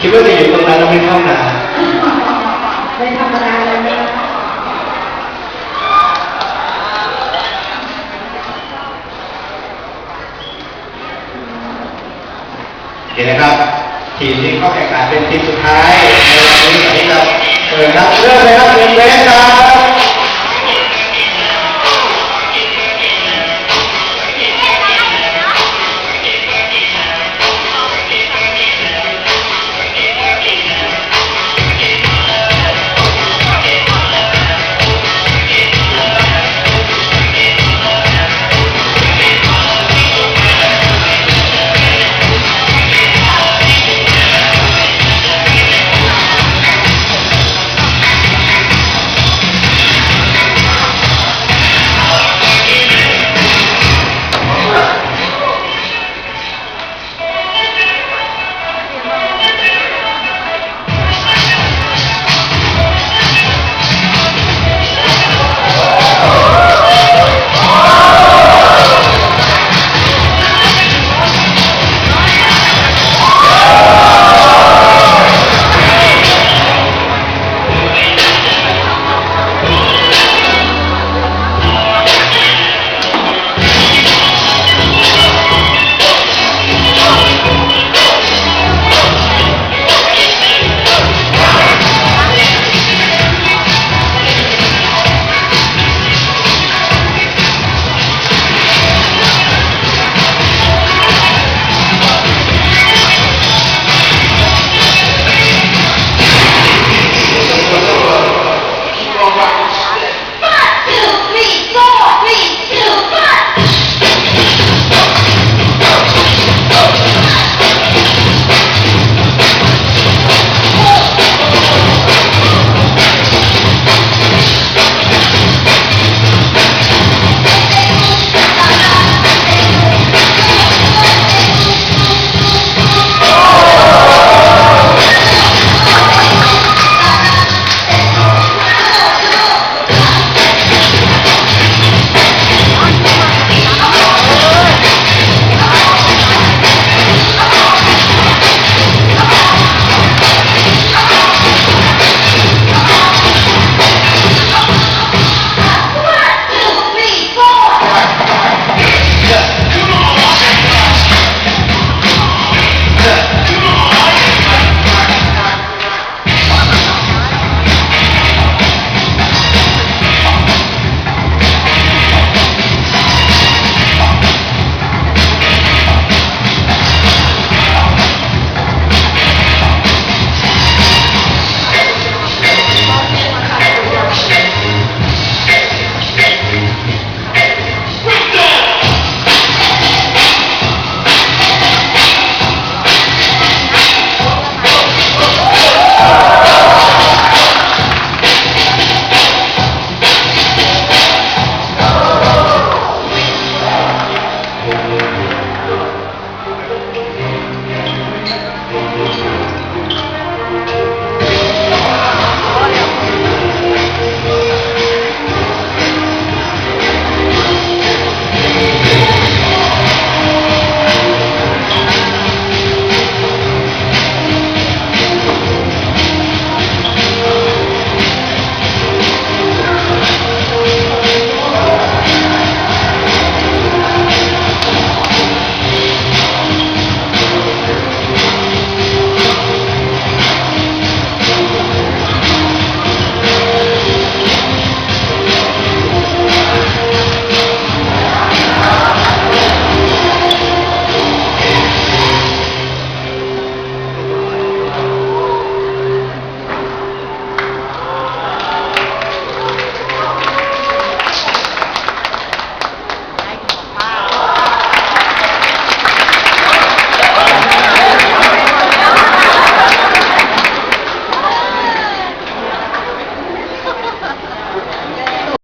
คิดว่าจะอยู่ตรงนั้นแล้วไม่เข้านาไม่ธรรมดาเลยนะโอเคนะครับ ทีมนี้เข้าแข่งขันเป็นทีมสุดท้ายในวันนี้ที่เราเปิดรับเริ่มเลยครับเรียนเวสครับ